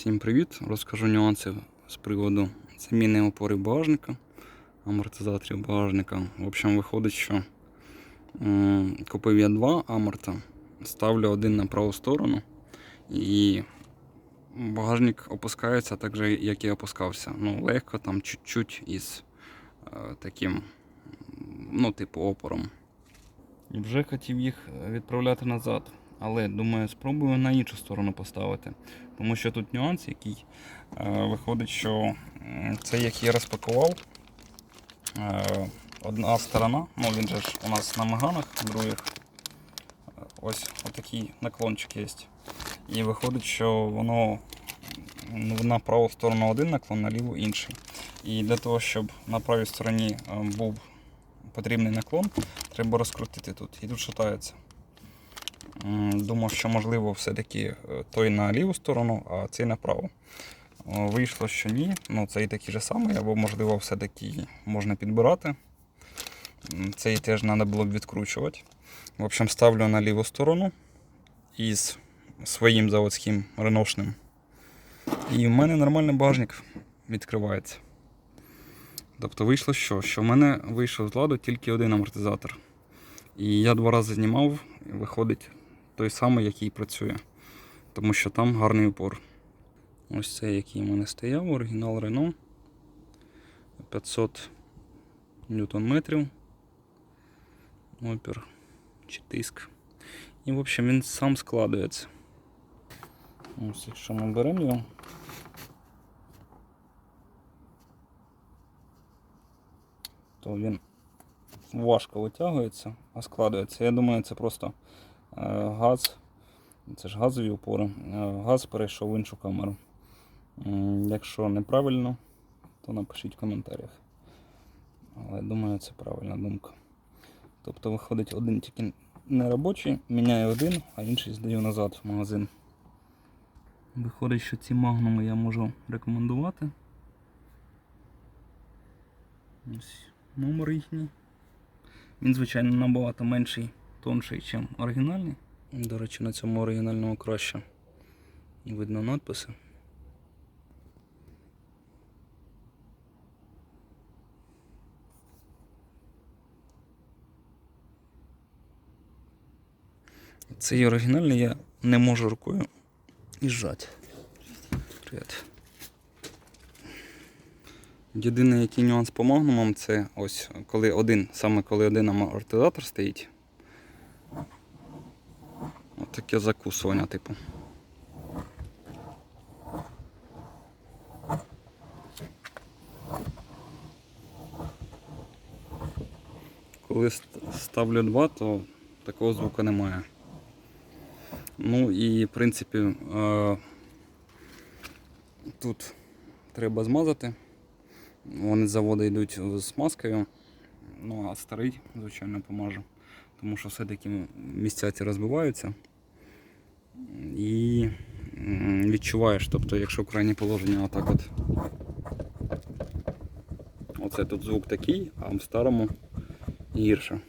Всім привіт! Розкажу нюанси з приводу заміни опори багажника, амортизаторів багажника. В общем, виходить, що м, купив я два аморта, ставлю один на праву сторону, і багажник опускається так же, як і опускався. Ну, легко, там чуть-чуть із е, таким, ну, типу, опором. І вже хотів їх відправляти назад. Але думаю, спробую на іншу сторону поставити. Тому що тут нюанс, який е, виходить, що це як я розпакував. Е, одна сторона, ну він же ж у нас на меганах других. е, Ось отакий наклончик є. І виходить, що воно на праву сторону один наклон, на ліву інший. І для того, щоб на правій стороні е, був потрібний наклон, треба розкрутити тут. І тут шатається. Думав, що можливо все-таки е, той на ліву сторону, а цей на праву. Вийшло, що ні. Ну, цей такий же самий, або можливо все-таки можна підбирати. Цей теж треба було б відкручувати. В общем, ставлю на ліву сторону із своїм заводським реношним. І в мене нормальний багажник відкривається. Тобто вийшло що? Що в мене вийшов з ладу тільки один амортизатор. І я два рази знімав, і виходить той самий, який працює. Тому що там гарний упор. Ось цей, який в мене стояв, оригінал Renault. 500 ньютон метрів. Опір чи тиск. І в общем він сам складується. Ось якщо ми беремо його. То він важко витягується, а складується. Я думаю, це просто газ. Це ж газові опори. Е, Газ перейшов в іншу камеру. Якщо неправильно, то напишіть в коментарях. Але думаю, це правильна думка. Тобто виходить один тільки не робочий, міняю один, а інший здаю назад в магазин. Виходить, що ці магнуми я можу рекомендувати. Ось номер їхній. Він, звичайно, набагато менший, тонший, ніж оригінальний. До речі, на цьому оригінальному краще видно надписи. Цей оригінальний я не можу рукою і зжати. Привіт. Єдиний який нюанс по магнумам це ось коли один, саме коли один амортизатор стоїть. Таке закусування, типу. Коли ставлю два, то такого звуку немає. Ну і в принципі е, тут треба змазати. Вони з заводу йдуть з маскою. Ну а старий, звичайно, помажу. Тому що все-таки місця ці розбиваються. І відчуваєш, тобто, якщо крайнє положення отак от. Оце тут звук такий, а в старому гірше.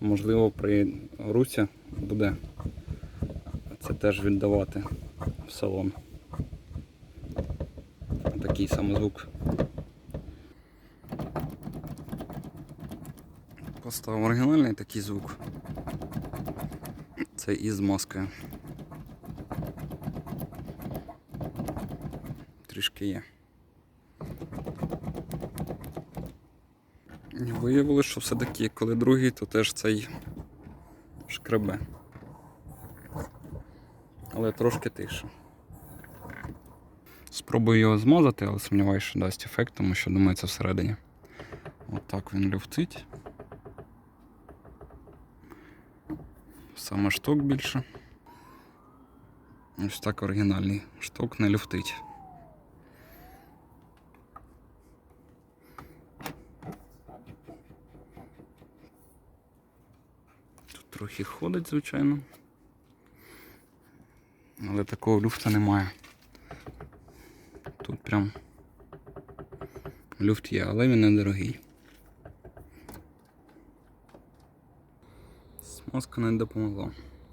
Можливо, при русі буде це теж віддавати в салон. Такий самий звук. Поставив оригінальний такий звук. Це із маскою. Трішки є. Виявилося, що все-таки, коли другий, то теж цей шкребе. Але трошки тише. Спробую його змазати, але сумніваюся, що дасть ефект, тому що думаю, це всередині. Отак він люфтить. Саме шток більше. Ось так оригінальний шток не люфтить. Тут трохи ходить, звичайно. Але такого люфта немає. Тут прям люфт є, але він недорогий. Смазка не допомогла.